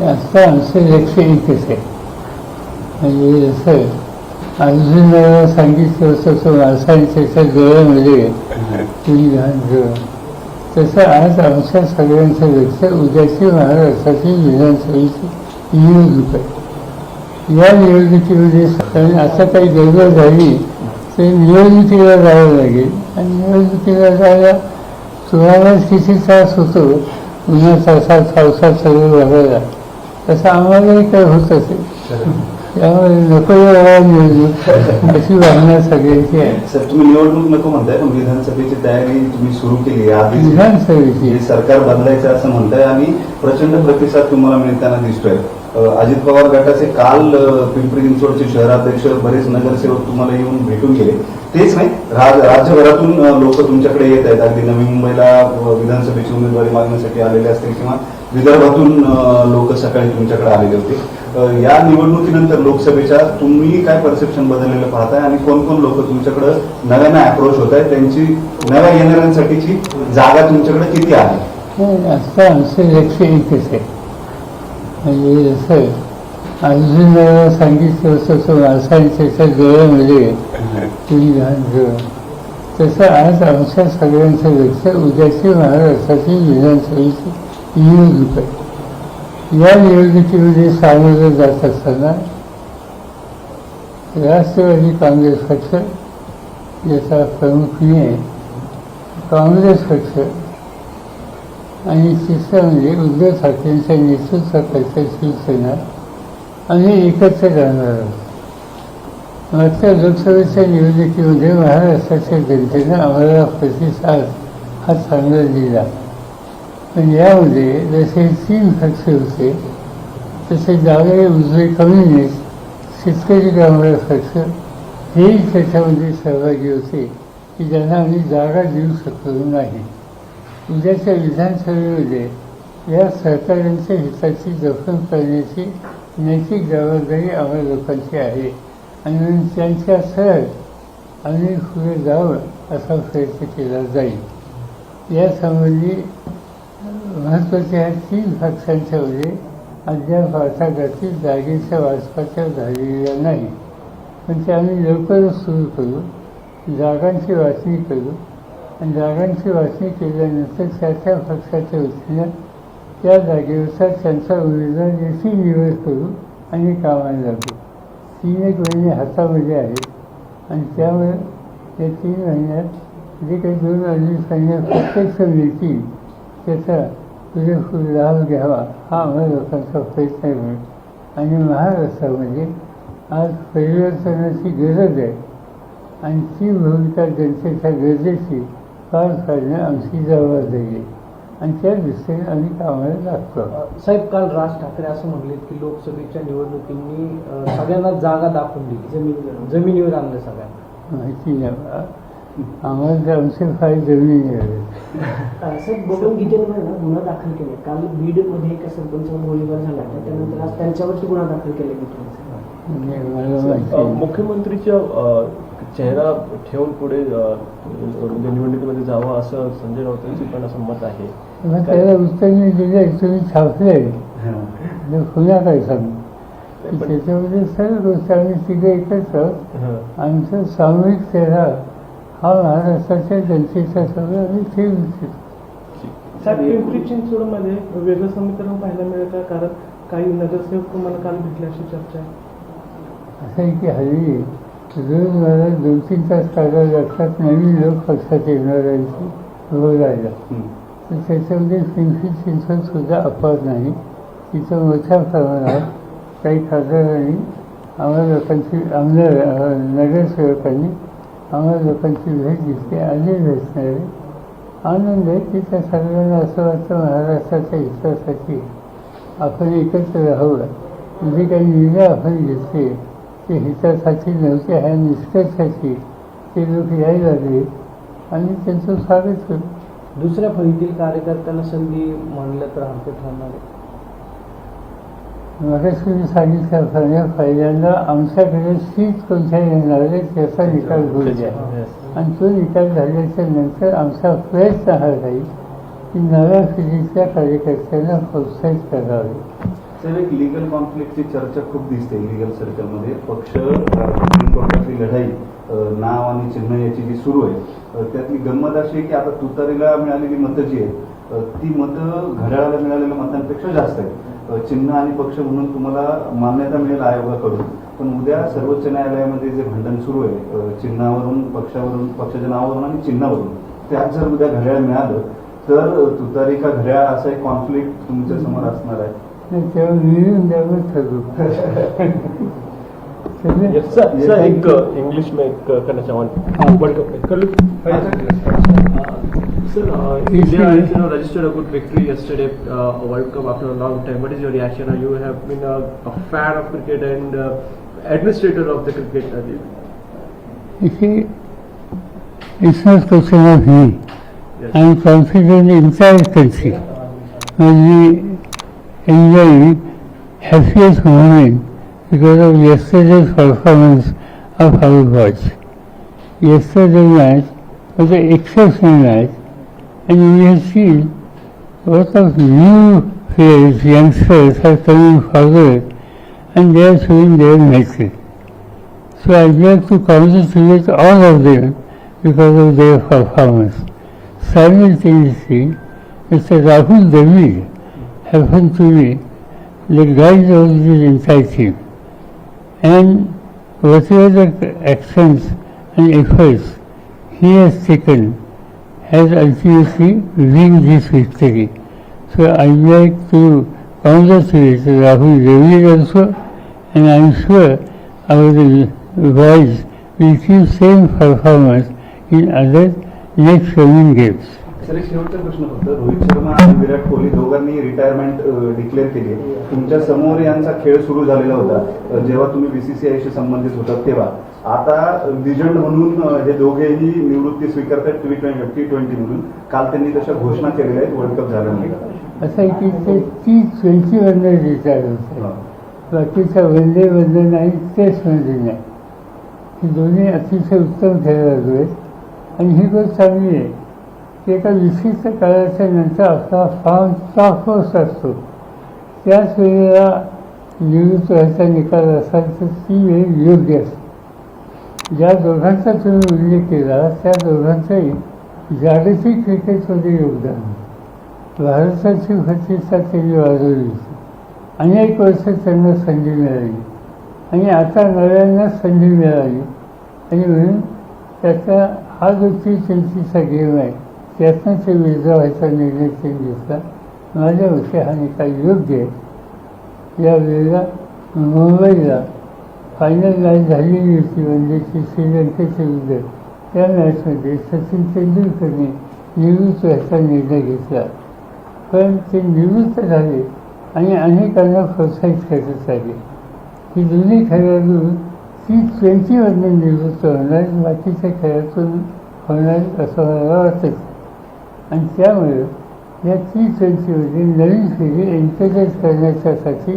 म्हणजे असं आमचं लक्ष एकच आहे म्हणजे जसं अर्जुनाला सांगितलं होतं तो माणसांच्या डोळ्यामध्ये तुम्ही घाण घेऊन तसं आज आमच्या सगळ्यांचं लक्ष उद्याची महाराष्ट्राची विधानसभेची निवडणूक आहे. या निवडणुकीमध्ये कारण आता काही गडबड झाली तर निवडणुकीला जावं लागेल. आणि निवडणुकीला जायला तुम्हाला किती त्रास होतो? उन्हा तासात पावसात सगळं बघायला तसं आम्हालाही काय होत असेल त्यामुळे नको निवडणूक अशी भावना सगळ्यांची आहे. सर तुम्ही निवडणूक नको म्हणताय पण विधानसभेची तयारी तुम्ही सुरू केली आहे. आधीच विधानसभेची? सरकार बदलायचं असं म्हणताय आणि प्रचंड प्रतिसाद तुम्हाला मिळताना दिसतोय. अजित पवार गटाचे काल पिंपरी चिंचवडचे शहराध्यक्ष बरेच नगरसेवक तुम्हाला येऊन भेटून गेले. तेच नाही राज राज्यभरातून लोक तुमच्याकडे येत आहेत. अगदी नवी मुंबईला विधानसभेची उमेदवारी मागण्यासाठी आलेले असतील किंवा विदर्भातून लोक सकाळी तुमच्याकडे आलेले होते. या निवडणुकीनंतर लोकसभेच्या तुम्ही काय परसेप्शन बदललेलं पाहताय आणि कोण कोण लोक तुमच्याकडे नव्यानं अप्रोच होत आहेत? त्यांची नव्या येणाऱ्यांसाठीची जागा तुमच्याकडे किती आहे नाही, आता आमचं लक्ष एकच आहे म्हणजे असं अर्जुनाला सांगितलं असं तो त्याच्या जयामध्ये म्हणजे तुम्ही घाण ठेवा तसं आज आमच्या सगळ्यांचं लक्ष उद्याची महाराष्ट्राची विधानसभेची निवडणूक आहे. या निवडणुकीमध्ये सामोरं जात असताना राष्ट्रवादी काँग्रेस पक्ष याचा प्रमुख मी आहे काँग्रेस पक्ष आणि तिसरं म्हणजे उद्धव ठाकरेंच्या नेतृत्वाखालच्या शिवसेना आम्ही एकत्र राहणार आहोत मात्र लोकसभेच्या निवडणुकीमध्ये महाराष्ट्राच्या जनतेनं आम्हाला प्रतिसाद हा चांगला दिला. पण यामध्ये जसे तीन पक्ष होते तसे डावे उजवे कम्युनिस्ट शेतकरी ग्रामीण पक्ष हेही त्याच्यामध्ये सहभागी होते की ज्यांना आम्ही जागा देऊ शकलो नाही. उद्याच्या विधानसभेमध्ये या सहकाऱ्यांच्या हिताची जखम करण्याची नैतिक जबाबदारी आम्हा लोकांची आहे. आणि त्यांच्या सहज आम्ही पुढे जावं असा प्रयत्न केला जाईल. यासंबंधी महत्त्वाच्या ह्या तीन पक्षांच्यामध्ये अद्याप वाटाघाटी जागेच्या वाचपाच्या झालेल्या नाही. पण ते आम्ही लवकरच सुरू करू जागांची वाचणी करू जागांची वाचणी केल्यानंतर त्या त्या पक्षाच्या वतीनं त्या जागेनुसार त्यांचा उमेदवार याची निवड करू आणि कामाला लागू तीन एक महिने हातामध्ये आहेत आणि त्यामुळे या तीन महिन्यात जे काही दोन अडीच महिन्यात प्रत्यक्ष मिळतील त्याचा पुरेपूर लाभ घ्यावा हा आम्हा लोकांचा प्रयत्न आहे. आणि महाराष्ट्रामध्ये आज परिवर्तनाची गरज आहे आणि ती भूमिका जनतेच्या गरजेची पार पाडणं आमची जबाबदारी आणि त्या दृष्टीने आम्ही कामाला लागतो. साहेब काल राज ठाकरे असं म्हणले की लोकसभेच्या निवडणुकींनी सगळ्यांना जागा दाखवून दिली जमिनीवर जमिनीवर आणलं सगळ्यांना. माहिती नाही. आम्हाला तर आमचे फार जमिनी आहे साहेब बबन गीतेंवर ना गुन्हा दाखल केले. काल बीडमध्ये एका सरपंचावर गोळीबार झाला. त्यानंतर आज त्यांच्यावरती गुन्हा दाखल केला गीतेंचा मला माहिती. मुख्यमंत्रीच्या चेहरा ठेवून पुढे म्हणजे निवडणुकीमध्ये जावं असं संजय राऊतांची पण असं मत आहे. मग त्याला उत्तर मी दिलं तुम्ही छापले. म्हणजे काय सांगू त्याच्यामध्ये सर्व गोष्टी आम्ही तिघे एकत्र. हं. आमचं सामूहिक चेहरा हा महाराष्ट्राच्या जनतेचा सगळं आम्ही ठेवू इच्छितो साहेब पिंपरी चिंचवडमध्ये वेगळं समीकरण पाहायला मिळेल का? कारण काही नगरसेवक तुम्हाला काल भेटले अशी चर्चा. आहे असं आहे की हल्ली रोज मला दोन तीन तास काढायला लागतात नवीन लोक पक्षात येणाऱ्यांची बोलायला तर त्याच्यामध्ये पिंपरी चिंचवड सुद्धा अपवाद नाही. तिथं मोठ्या प्रमाणात काही खासदारांनी आम्हा लोकांची आमदार नगरसेवकांनी आम्हा लोकांची भेट घेतली आधी भेटणारे. आनंद आहे की त्या सगळ्यांना असं वाटतं महाराष्ट्राच्या हितासाठी आपण एकत्र राहावं जे काही निर्णय आपण घेतले ते हितासाठी नव्हते ह्या निष्कर्षाची ते लोक यायला लागले आणि त्यांचं स्वागत करू दुसऱ्या फळीतील कार्यकर्त्यांना संधी म्हणलं तर हरकत ठरणार आहे. मगाशी मी सांगितल्याप्रमाणे पहिल्यांदा आमच्याकडे सीट कोणत्या येणार आहे त्याचा निकाल होऊ द्या. आणि तो निकाल झाल्याच्यानंतर आमचा प्रयत्न हा राहील की नव्या पिढीच्या कार्यकर्त्यांना प्रोत्साहित करावे. सर एक लिगल कॉन्फ्लिक्टची चर्चा खूप दिसते लिगल सर्कलमध्ये पक्ष अ, लढाई नाव आणि चिन्ह याची जी सुरू आहे त्यातली गंमत अशी आहे की आता तुतारीला मिळालेली मतं जी आहेत ती मतं घड्याळाला मिळालेल्या मतांपेक्षा जास्त आहेत. चिन्ह आणि पक्ष म्हणून तुम्हाला मान्यता मिळेल आयोगाकडून. पण उद्या सर्वोच्च न्यायालयामध्ये जे भांडण सुरू आहे चिन्हावरून पक्षावरून पक्षाच्या नावावरून आणि चिन्हावरून त्यात जर उद्या घड्याळ मिळालं तर तुतारी का घड्याळ असा एक कॉन्फ्लिक्ट तुमच्यासमोर असणार आहे? तेव्हा मिळून द्यावं ठरवू. Sir, एक इंग्लिश में एक करना चाहूँ वर्ल्ड कप कर लो Sir, uh, India has you know, registered a good victory yesterday, uh, World Cup after a long time. What is your reaction? Uh, You have been a, a fan of cricket and uh, administrator of the cricket. Uh, You see, it's not question of me. yes. I am confident in entire country. When we enjoy happiest moment because of yesterday's performance of our watch. Yesterday's match was an exceptional match and we have seen lot of new players, youngsters are coming forward and they are showing their matches. So I would like to congratulate all of them because of their performance. Simultaneously, Mr. Rahul Dravid happened to be the guide this entire team. And whatever the actions and efforts he has taken has ultimately won this victory. So I would like to congratulate Rahul Dravid also and I am sure our boys will keep same performance in other next coming games. Sir एक शेवटचा प्रश्न फक्त रोहित शर्मा आणि विराट कोहली दोघांनी retirement declare केली. आहे. तुमच्यासमोर यांचा खेळ सुरू झालेला होता. जेव्हा तुम्ही बीसीसीआयशी संबंधित होतात तेव्हा. आता लिजंड म्हणून हे दोघेही निवृत्ती स्वीकारतात टी ट्वेंटी टी ट्वेंटी म्हणून. काल त्यांनी तशा घोषणा केलेल्या आहेत वर्ल्ड कप झाल्यानंतर असं आहे की ते टी ट्वेंटी वनवर रिटायर होते बाकीच्या वनडे वनडे नाही टेस्टमध्ये नाही. दोन्ही अतिशय उत्तम खेळाडू आहेत. आणि ही गोष्ट चांगली आहे. एका विशिष्ट काळाच्या नंतर आपला फॉर्म टॉपच असतो. त्याच वेळेला निवृत्त व्हायचा निकाल असाल तर ती वेळ योग्य असते. ज्या दोघांचा तुम्ही उल्लेख केला त्या दोघांचंही जागतिक क्रिकेटमध्ये योगदान भारताची प्रतिष्ठा त्यांनी वाजवली होती. अनेक वर्ष त्यांना संधी मिळाली. आणि आता नव्यांना संधी मिळाली. आणि म्हणून त्याचा हा जो टी गेम आहे त्यातनं ते व्हायचा निर्णय त्यांनी घेतला माझ्या मते हा निकाल योग्य आहे. या वेळेला मुंबईला फायनल मॅच झालेली होती म्हणजे वनडेची श्रीलंकेच्या विरुद्ध त्या मॅचमध्ये सचिन तेंडुलकरने निवृत्त व्हायचा निर्णय घेतला. पण ते निवृत्त झाले आणि अनेकांना प्रोत्साहित करत आले. ही दोन्ही खेळाडू ती ट्वेंटीमधून निवृत्त होणार बाकीच्या खेळातून होणार असं मला वाटत आणि त्यामुळे या टी ट्वेंटीमध्ये नवीन पिढी एन्करेज करण्याच्यासाठी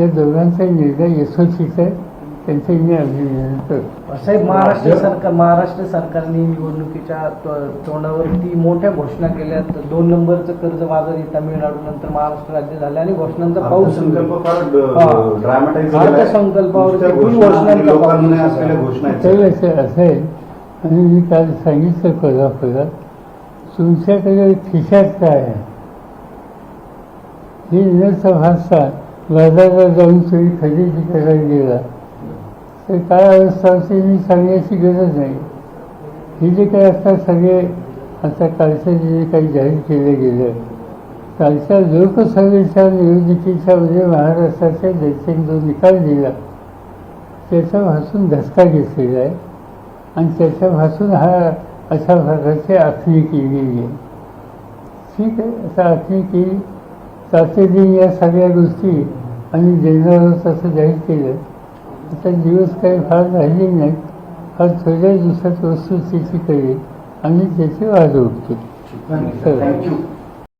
या दोघांचा निर्णय यशस्वीच आहे त्यांचे मी अभिनंदन करतो साहेब महाराष्ट्र सरकार महाराष्ट्र सरकारने निवडणुकीच्या तो- तोंडावरती मोठ्या घोषणा केल्या दोन नंबरचं कर्ज बाजार तामिळनाडू नंतर महाराष्ट्र राज्य झालं आणि घोषणांचा पाऊस सुरू अर्थसंकल्प आहे. फार. ड्रामटाईज अर्थसंकल्पावरती फुल घोषणांचा लोकांना पाऊस. असलेल्या घोषणा असं असेल आणि मी काल सांगितलं कोल्हापुरात तुमच्याकडे खिशात काय आहे? ही न भाषा बाजारात जाऊन तुम्ही खरेदी करायला गेला तर काय अवस्था होती मी सांगण्याची गरज नाही. हे जे काय आता सगळे आता कालचं जे काही जाहीर केलं गेलं कालच्या लोकसभेच्या निवडणुकीच्या मध्ये महाराष्ट्राच्या जनतेने जो निकाल दिला त्याच्यापासून धसका घेतलेला आहे. आणि त्याच्यापासून हा अशा प्रकारची आखणी केली आहे ठीक आहे असं आखणी केली तातडीने या सगळ्या गोष्टी आणि देणार तसं जाहीर केलं. आता दिवस काही फार राहिले नाहीत. फार थोड्या दिवसात वस्तुस्थिती करेल आणि त्याची वाद उठतो थँक्यू